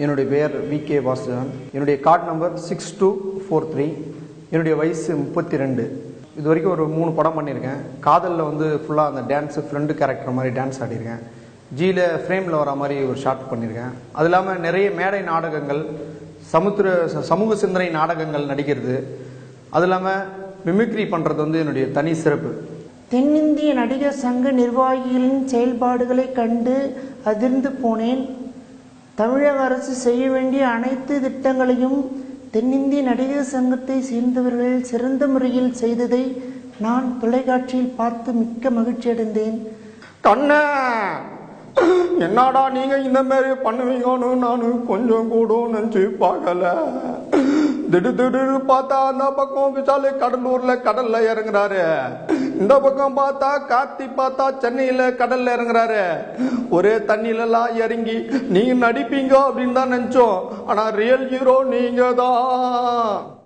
என்னுடைய பெயர் we K Vasudhan என்னுடைய card number six two four three என்னுடைய வயசு முப்பத்தி ரெண்டு இது வரைக்கும் ஒரு மூணு படம் பண்ணியிருக்கேன். காதலில் வந்து ஃபுல்லாக அந்த டான்ஸு ஃப்ரெண்டு கேரக்டர் மாதிரி டான்ஸ் ஆடியிருக்கேன். ஜியில் ஃப்ரேமில் வர மாதிரி ஒரு ஷார்ட் பண்ணியிருக்கேன். அது இல்லாமல் நிறைய மேடை நாடகங்கள் சமுத்திர ச- சமூக சிந்தனை நாடகங்கள் நடிக்கிறது. அது இல்லாமல் மிமிக்ரி பண்ணுறது வந்து என்னுடைய தனி சிறப்பு. தென்னிந்திய நடிகர் சங்க நிர்வாகிகளின் செயல்பாடுகளை கண்டு அதிர்ந்து போனேன். தமிழக அரசு செய்ய வேண்டிய அனைத்து திட்டங்களையும் தென்னிந்திய நடிகர் சங்கத்தை சேர்ந்தவர்கள் சிறந்த முறையில் செய்ததை நான் தொலைக்காட்சியில் பார்த்து மிக்க மகிழ்ச்சி அடைந்தேன். கண்ணா என்னடா நீங்க இந்த மாதிரி பண்ணுவீங்கன்னு நான் கொஞ்சம் கூட நினைச்சு பார்க்கல. திடு திடுன்னு பார்த்தா அந்த பக்கம் விசாலு கடலூர்ல கடல்ல இறங்குறாரு. இந்த பக்கம் பார்த்தா கார்த்தி பார்த்தா சென்னையில் கடல்ல இறங்குறாரு. ஒரே தண்ணியிலலாம் இறங்கி நீங்க நடிப்பீங்க அப்படின்னு தான் நினைச்சோம். ஆனா ரியல் ஹீரோ நீங்க தான்